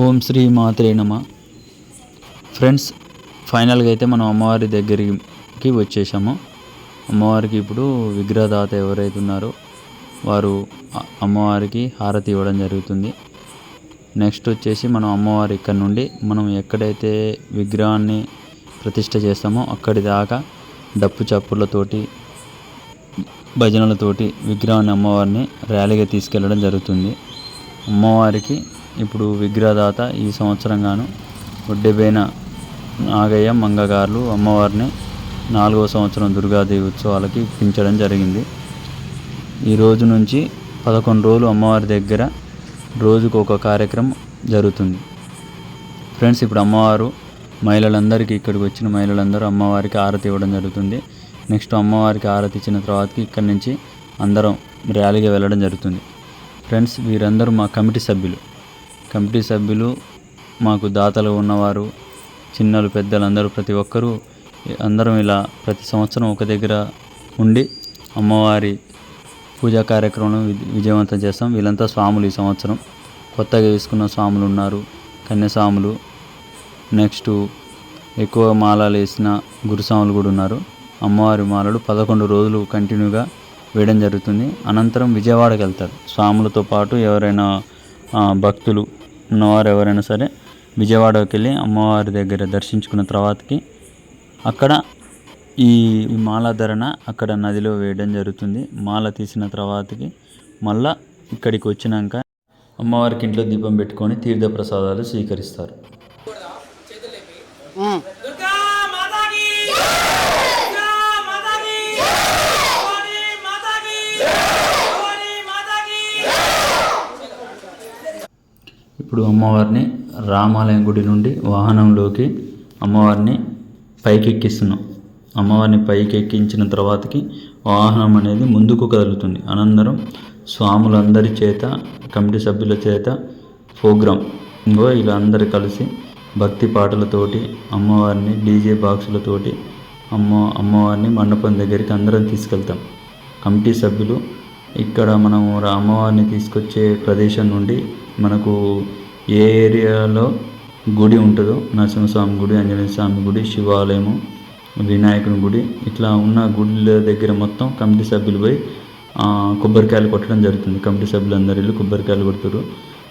ఓం శ్రీ మాత్రే నమ. ఫ్రెండ్స్ ఫైనల్గా అయితే మనం అమ్మవారి దగ్గరికి వచ్చేసాము. అమ్మవారికి ఇప్పుడు విగ్రహదాత ఎవరైతే ఉన్నారో వారు అమ్మవారికి హారతి ఇవ్వడం జరుగుతుంది. నెక్స్ట్ వచ్చేసి మనం అమ్మవారి ఇక్కడ నుండి మనం ఎక్కడైతే విగ్రహాన్ని ప్రతిష్ట చేస్తామో అక్కడి దాకా డప్పు చప్పులతోటి భజనలతోటి విగ్రహాన్ని అమ్మవారిని ర్యాలీగా తీసుకెళ్ళడం జరుగుతుంది. అమ్మవారికి ఇప్పుడు విగ్రహదాత ఈ సంవత్సరం గాను నాగయ్య మంగగారులు అమ్మవారిని నాలుగవ సంవత్సరం దుర్గాదేవి ఉత్సవాలకి ఇప్పించడం జరిగింది. ఈ రోజు నుంచి పదకొండు రోజులు అమ్మవారి దగ్గర రోజుకు ఒక కార్యక్రమం జరుగుతుంది. ఫ్రెండ్స్ ఇప్పుడు అమ్మవారు మహిళలందరికీ ఇక్కడికి వచ్చిన మహిళలందరూ అమ్మవారికి ఆరతి ఇవ్వడం జరుగుతుంది. నెక్స్ట్ అమ్మవారికి ఆరతి ఇచ్చిన తర్వాతకి ఇక్కడి నుంచి అందరం ర్యాలీగా వెళ్ళడం జరుగుతుంది. ఫ్రెండ్స్ వీరందరూ మా కమిటీ సభ్యులు. కమిటీ సభ్యులు మాకు దాతలు ఉన్నవారు చిన్నలు పెద్దలు అందరూ ప్రతి ఒక్కరూ అందరం ఇలా ప్రతి సంవత్సరం ఒక దగ్గర ఉండి అమ్మవారి పూజా కార్యక్రమం విజయవంతం చేస్తాం. వీళ్ళంతా స్వాములు ఈ సంవత్సరం. కొత్తగా వేసుకున్న స్వాములు ఉన్నారు. కన్యస్వాములు నెక్స్ట్ ఎక్కువ మాలలు వేసిన గురుస్వాములు కూడా ఉన్నారు. అమ్మవారి మాలలు పదకొండు రోజులు కంటిన్యూగా వేయడం జరుగుతుంది. అనంతరం విజయవాడకి వెళ్తారు. స్వాములతో పాటు ఎవరైనా భక్తులు ఉన్నవారు ఎవరైనా సరే విజయవాడకి వెళ్ళి అమ్మవారి దగ్గర దర్శించుకున్న తర్వాతకి అక్కడ ఈ ఈ మాల ధరణ అక్కడ నదిలో వేయడం జరుగుతుంది. మాల తీసిన తర్వాతకి మళ్ళా ఇక్కడికి వచ్చినాక అమ్మవారికి ఇంట్లో దీపం పెట్టుకొని తీర్థ ప్రసాదాలు స్వీకరిస్తారు ఇప్పుడు అమ్మవారిని రామాలయం గుడి నుండి వాహనంలోకి అమ్మవారిని పైకెక్కిస్తున్నాం. అమ్మవారిని పైకి ఎక్కించిన తర్వాతకి వాహనం అనేది ముందుకు కదులుతుంది. అనంతరం స్వాములందరి చేత కమిటీ సభ్యుల చేత ప్రోగ్రామ్ ఇంకో ఇలా అందరు కలిసి భక్తి పాటలతోటి అమ్మవారిని డీజే బాక్సులతోటి అమ్మ అమ్మవారిని మండపం దగ్గరికి అందరం తీసుకెళ్తాం. కమిటీ సభ్యులు ఇక్కడ మనం రా- అమ్మవారిని తీసుకొచ్చే ప్రదేశం నుండి మనకు ఏ ఏరియాలో గుడి ఉంటుందో నరసింహస్వామి గుడి ఆంజనేయ స్వామి గుడి శివాలయము వినాయకుని గుడి ఇట్లా ఉన్న గుడిల దగ్గర మొత్తం కమిటీ సభ్యులు పోయి కొబ్బరికాయలు కొట్టడం జరుగుతుంది. కమిటీ సభ్యులందరూ వెళ్ళి కొబ్బరికాయలు కొడుతారు.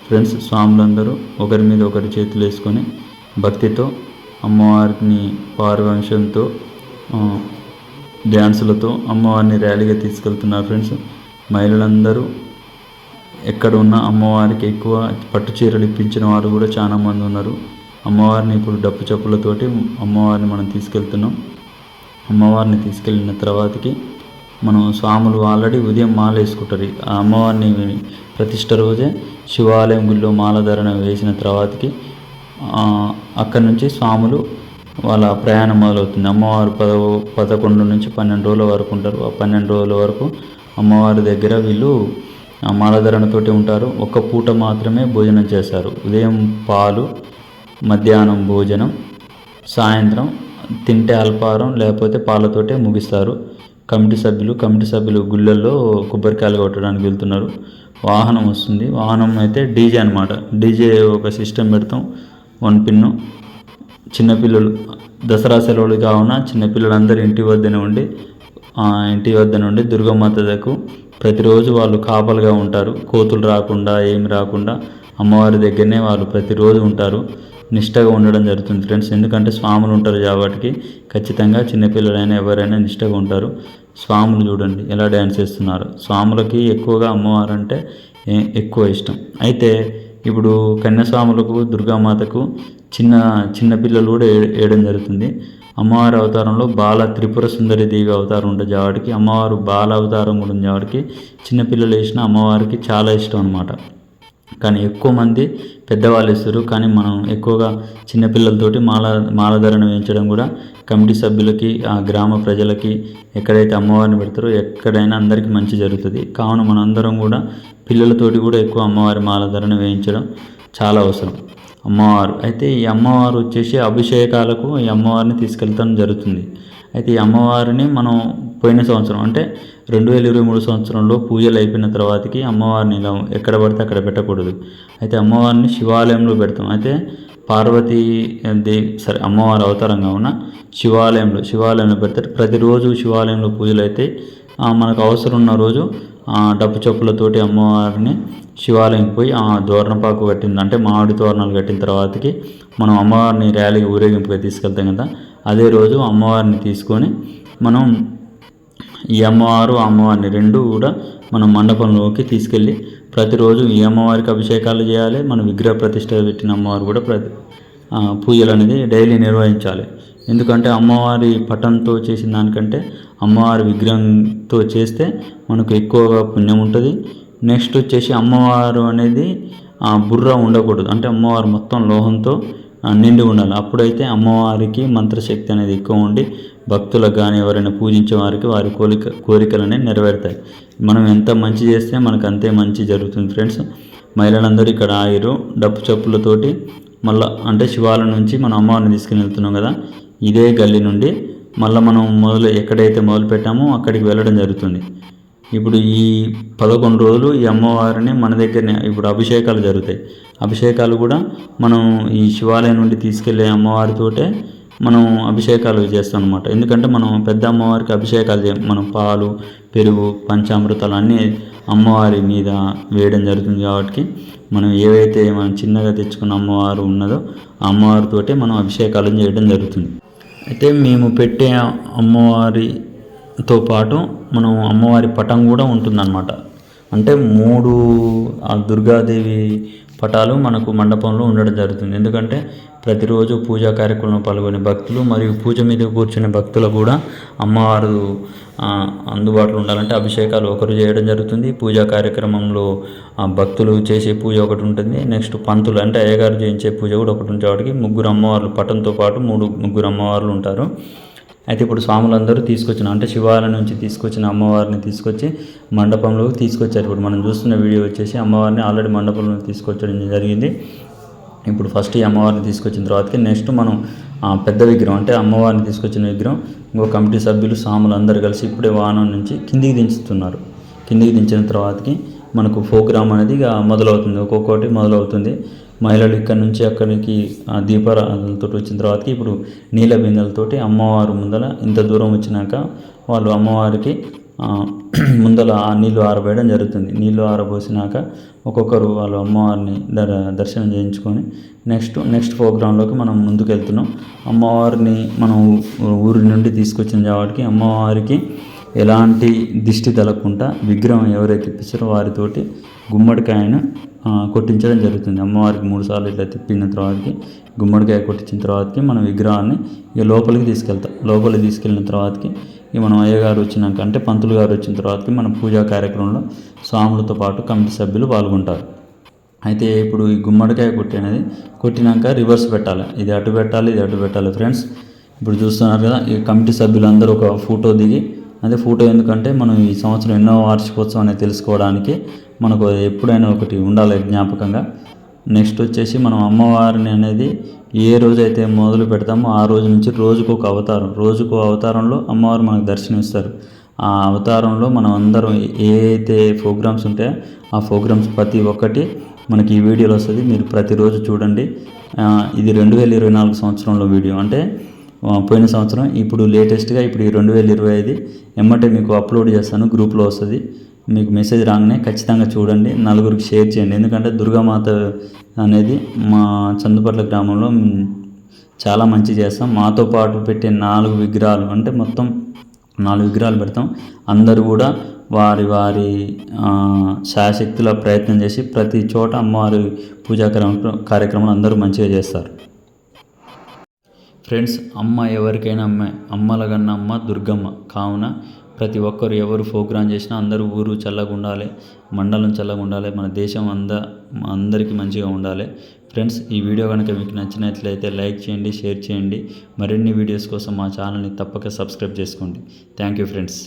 ఫ్రెండ్స్ స్వాములందరూ ఒకరి మీద ఒకరి చేతులు వేసుకొని భక్తితో అమ్మవారిని పారవంశంతో డ్యాన్సులతో అమ్మవారిని ర్యాలీగా తీసుకెళ్తున్నారు. ఫ్రెండ్స్ మహిళలందరూ ఎక్కడ ఉన్న అమ్మవారికి ఎక్కువ పట్టు చీరలు ఇప్పించిన వారు కూడా చాలా మంది ఉన్నారు. అమ్మవారిని ఇప్పుడు డప్పు చప్పులతోటి అమ్మవారిని మనం తీసుకెళ్తున్నాం. అమ్మవారిని తీసుకెళ్ళిన తర్వాతకి మనం స్వాములు ఆల్రెడీ ఉదయం మాల వేసుకుంటారు. ఆ అమ్మవారిని ప్రతిష్ట రోజే శివాలయం గుళ్ళో మాల ధరణ వేసిన తర్వాతకి అక్కడి నుంచి స్వాములు వాళ్ళ ప్రయాణం మొదలవుతుంది. అమ్మవారు పద పదకొండు నుంచి పన్నెండు రోజుల వరకు ఉంటారు. ఆ పన్నెండు రోజుల వరకు అమ్మవారి దగ్గర వీళ్ళు మాలధరణతోటి ఉంటారు. ఒక్క పూట మాత్రమే భోజనం చేస్తారు. ఉదయం పాలు మధ్యాహ్నం భోజనం సాయంత్రం తింటే అల్పాహారం లేకపోతే పాలతోటే ముగిస్తారు. కమిటీ సభ్యులు కమిటీ సభ్యులు గుళ్ళల్లో కొబ్బరికాయలు కొట్టడానికి వెళ్తున్నారు. వాహనం వస్తుంది. వాహనం అయితే డీజే అనమాట డీజే ఒక సిస్టమ్ పెడతాం. One pin. చిన్నపిల్లలు దసరా సెలవులు కావున చిన్నపిల్లలందరూ ఇంటి వద్దనే ఉండి ఇంటి వద్ద నుండి దుర్గమాత దగ్గరకు ప్రతిరోజు వాళ్ళు కాపలుగా ఉంటారు. కోతులు రాకుండా ఏమి రాకుండా అమ్మవారి దగ్గరనే వాళ్ళు ప్రతిరోజు ఉంటారు. నిష్టగా ఉండడం జరుగుతుంది ఫ్రెండ్స్. ఎందుకంటే స్వాములు ఉంటారు కాబట్టి ఖచ్చితంగా చిన్నపిల్లలైనా ఎవరైనా నిష్టగా ఉంటారు. స్వాములు చూడండి ఎలా డ్యాన్స్ చేస్తున్నారు. స్వాములకి ఎక్కువగా అమ్మవారు అంటే ఎక్కువ ఇష్టం. అయితే ఇప్పుడు కన్యాస్వాములకు దుర్గామాతకు చిన్న చిన్న పిల్లలు కూడా వేయడం జరుగుతుంది. అమ్మవారి అవతారంలో బాల త్రిపుర సుందరి దేవి అవతారం ఉంటుంది ఆవిడకి. అమ్మవారు బాల అవతారం కూడా ఉంది చిన్నపిల్లలు వేసిన అమ్మవారికి చాలా ఇష్టం అనమాట కానీ ఎక్కువ మంది పెద్దవాళ్ళు ఇస్తారు కానీ మనం ఎక్కువగా చిన్నపిల్లలతోటి మాల మాలధరణ వేయించడం కూడా కమిటీ సభ్యులకి ఆ గ్రామ ప్రజలకి ఎక్కడైతే అమ్మవారిని పెడతారో ఎక్కడైనా అందరికీ మంచి జరుగుతుంది. కావున మనందరం కూడా పిల్లలతోటి కూడా ఎక్కువ అమ్మవారి మాలధరణ వేయించడం చాలా అవసరం. అమ్మవారు. అయితే ఈ అమ్మవారు వచ్చేసి అభిషేకాలకు ఈ అమ్మవారిని తీసుకెళ్తాం జరుగుతుంది. అయితే ఈ అమ్మవారిని మనం పోయిన సంవత్సరం అంటే రెండు వేల ఇరవై మూడు సంవత్సరంలో పూజలు అయిపోయిన తర్వాతకి అమ్మవారిని ఇలా ఎక్కడ పడితే అక్కడ పెట్టకూడదు. అయితే అమ్మవారిని శివాలయంలో పెడతాం. అయితే పార్వతీ దేవి సరే అమ్మవారి అవతారంగా ఉన్న శివాలయంలో శివాలయంలో పెడతారు ప్రతిరోజు శివాలయంలో పూజలు అయితే మనకు అవసరం ఉన్న రోజు డప్పు చెప్పులతోటి అమ్మవారిని శివాలయంకి పోయి ఆ దోరణపాకు కట్టింది. అంటే మామిడి తోరణాలు కట్టిన తర్వాతకి మనం అమ్మవారిని ర్యాలీకి ఊరేగింపుగా తీసుకెళ్తాం కదా అదే రోజు అమ్మవారిని తీసుకొని మనం ఈ అమ్మవారు అమ్మవారిని రెండు కూడా మనం మండపంలోకి తీసుకెళ్ళి ప్రతిరోజు ఈ అమ్మవారికి అభిషేకాలు చేయాలి. మన విగ్రహ ప్రతిష్ట పెట్టిన అమ్మవారు కూడా ప్రతి పూజలు అనేది డైలీ నిర్వహించాలి. ఎందుకంటే అమ్మవారి పటంతో చేసిన దానికంటే అమ్మవారి విగ్రహంతో చేస్తే మనకు ఎక్కువగా పుణ్యం ఉంటుంది. నెక్స్ట్ వచ్చేసి అమ్మవారు అనేది ఆ, బుర్ర ఉండకూడదు. అంటే అమ్మవారు మొత్తం లోహంతో నిండి ఉండాలి. అప్పుడైతే అమ్మవారికి మంత్రశక్తి అనేది ఎక్కువ ఉండి భక్తులకు కానీ ఎవరైనా పూజించే వారికి వారి కోరిక కోరికలు అనేవి నెరవేరుతాయి. మనం ఎంత మంచి చేస్తే మనకు అంతే మంచి జరుగుతుంది ఫ్రెండ్స్. మహిళలందరూ ఇక్కడ ఆగిరు డప్పు చెప్పులతోటి మళ్ళీ అంటే శివాలయం నుంచి మనం అమ్మవారిని తీసుకుని వెళ్తున్నాం కదా. ఇదే గల్లీ నుండి మళ్ళీ మనం మొదలు ఎక్కడైతే మొదలు పెట్టామో అక్కడికి వెళ్ళడం జరుగుతుంది. ఇప్పుడు ఈ పదకొండు రోజులు ఈ అమ్మవారిని మన దగ్గరనే ఇప్పుడు అభిషేకాలు జరుగుతాయి. అభిషేకాలు కూడా మనం ఈ శివాలయం నుండి తీసుకెళ్ళే అమ్మవారితోటే మనం అభిషేకాలు చేస్తాం అనమాట ఎందుకంటే మనం పెద్ద అమ్మవారికి అభిషేకాలు చేయం. మనం పాలు పెరుగు పంచామృతాలు అన్నీ అమ్మవారి మీద వేయడం జరుగుతుంది కాబట్టి మనం ఏవైతే మనం చిన్నగా తెచ్చుకున్న అమ్మవారు ఉన్నదో ఆ అమ్మవారితోటే మనం అభిషేకాలు చేయడం జరుగుతుంది. అయితే మేము పెట్టే అమ్మవారితో పాటు మనం అమ్మవారి పటం కూడా ఉంటుందన్నమాట. అంటే మూడు ఆ దుర్గాదేవి పటాలు మనకు మండపంలో ఉండడం జరుగుతుంది. ఎందుకంటే ప్రతిరోజు పూజా కార్యక్రమంలో పాల్గొనే భక్తులు మరియు పూజ మీద కూర్చునే భక్తులు కూడా అమ్మవారు అందుబాటులో ఉండాలంటే అభిషేకాలు ఒకరు చేయడం జరుగుతుంది. పూజా కార్యక్రమంలో భక్తులు చేసే పూజ ఒకటి ఉంటుంది. నెక్స్ట్ పంతులు అంటే అయ్యగారు చేయించే పూజ కూడా ఒకటి ఉంటుంది. వాటికి ముగ్గురు అమ్మవార్లు పటంతో పాటు మూడు ముగ్గురు అమ్మవార్లు ఉంటారు. అయితే ఇప్పుడు స్వాములందరూ తీసుకొచ్చిన అంటే శివాలయం నుంచి తీసుకొచ్చిన అమ్మవారిని తీసుకొచ్చి మండపంలోకి తీసుకొచ్చారు. ఇప్పుడు మనం చూస్తున్న వీడియో వచ్చేసి అమ్మవారిని ఆల్రెడీ మండపంలో తీసుకొచ్చడం జరిగింది. ఇప్పుడు ఫస్ట్ ఈ అమ్మవారిని తీసుకొచ్చిన తర్వాతకి నెక్స్ట్ మనం పెద్ద విగ్రహం అంటే అమ్మవారిని తీసుకొచ్చిన విగ్రహం ఇంకో కమిటీ సభ్యులు స్వాములు అందరు కలిసి ఇప్పుడే వాహనం నుంచి కిందికి దించుతున్నారు. కిందికి దించిన తర్వాతకి మనకు ప్రోగ్రామ్ అనేది ఇక మొదలవుతుంది. ఒక్కొక్కటి మొదలవుతుంది. మహిళలు ఇక్కడ నుంచి అక్కడికి ఆ దీపారాధనలతో వచ్చిన తర్వాతకి ఇప్పుడు నీళ్ళ బిందెలతోటి అమ్మవారు ముందల ఇంత దూరం వచ్చినాక వాళ్ళు అమ్మవారికి ముందల ఆ నీళ్ళు ఆరబోయడం జరుగుతుంది. నీళ్ళు ఆరబోసినాక ఒక్కొక్కరు వాళ్ళు అమ్మవారిని దర్ దర్శనం చేయించుకొని నెక్స్ట్ నెక్స్ట్ ప్రోగ్రాంలోకి మనం ముందుకు వెళ్తున్నాం అమ్మవారిని మనం ఊరి నుండి తీసుకొచ్చిన కాబట్టి అమ్మవారికి ఎలాంటి దిష్టి తలకుండా విగ్రహం ఎవరైతే ఇప్పించారో వారితోటి గుమ్మడికాయను కొట్టించడం జరుగుతుంది. అమ్మవారికి మూడు సార్లు ఇట్లా తిప్పిన తర్వాతకి గుమ్మడికాయ కొట్టించిన తర్వాతకి మన విగ్రహాన్ని ఇక లోపలికి తీసుకెళ్తాం లోపలికి తీసుకెళ్ళిన తర్వాతకి ఇక మనం అయ్యగారు వచ్చినాక అంటే పంతులు గారు వచ్చిన తర్వాతకి మన పూజా కార్యక్రమంలో స్వాములతో పాటు కమిటీ సభ్యులు పాల్గొంటారు. అయితే ఇప్పుడు ఈ గుమ్మడికాయ కొట్టి అనేది కొట్టినాక రివర్స్ పెట్టాలి. ఇది అటు పెట్టాలి ఇది అటు పెట్టాలి. ఫ్రెండ్స్ ఇప్పుడు చూస్తున్నారు కదా ఈ కమిటీ సభ్యులందరూ ఒక ఫోటో దిగి అదే ఫోటో ఎందుకంటే మనం ఈ సంవత్సరం ఎన్నో వార్షికోత్సవం అనేది తెలుసుకోవడానికి మనకు ఎప్పుడైనా ఒకటి ఉండాలి జ్ఞాపకంగా. నెక్స్ట్ వచ్చేసి మనం అమ్మవారిని అనేది ఏ రోజైతే మొదలు పెడతామో ఆ రోజు నుంచి రోజుకు ఒక అవతారం. రోజుకు అవతారంలో అమ్మవారు మనకు దర్శనమిస్తారు. ఆ అవతారంలో మనం అందరం ఏదైతే ప్రోగ్రామ్స్ ఉంటాయో ఆ ప్రోగ్రామ్స్ ప్రతి ఒక్కటి మనకి ఈ వీడియోలో వస్తుంది. మీరు ప్రతిరోజు చూడండి. ఇది రెండు వేల ఇరవై నాలుగు సంవత్సరంలో వీడియో. అంటే పోయిన సంవత్సరం ఇప్పుడు లేటెస్ట్గా ఇప్పుడు ఈ రెండు వేల ఇరవై ఐదు ఎమ్మటే మీకు అప్లోడ్ చేస్తాను గ్రూప్లో వస్తుంది. మీకు మెసేజ్ రాగానే ఖచ్చితంగా చూడండి నలుగురికి షేర్ చేయండి. ఎందుకంటే దుర్గామాత అనేది మా చందుపట్ల గ్రామంలో చాలా మంచి చేస్తాం. మాతో పాటు పెట్టే నాలుగు విగ్రహాలు అంటే మొత్తం నాలుగు విగ్రహాలు పెడతాం. అందరూ కూడా వారి వారి ఆ, ప్రయత్నం చేసి ప్రతి చోట అమ్మవారి పూజా కార్యక్రమం కార్యక్రమాలు అందరూ మంచిగా చేస్తారు. ఫ్రెండ్స్ అమ్మ ఎవరికైనా అమ్మ అమ్మల కన్నా అమ్మ దుర్గమ్మ. కావున ప్రతి ఒక్కరు ఎవరు ప్రోగ్రాం చేసినా అందరూ ఊరు చల్లగా ఉండాలి మండలం చల్లగా ఉండాలి మన దేశం అంద అందరికీ మంచిగా ఉండాలి. ఫ్రెండ్స్ ఈ వీడియో కనుక మీకు నచ్చినట్లయితే లైక్ చేయండి షేర్ చేయండి. మరిన్ని వీడియోస్ కోసం మా ఛానల్ని తప్పక సబ్స్క్రైబ్ చేసుకోండి. Thank you friends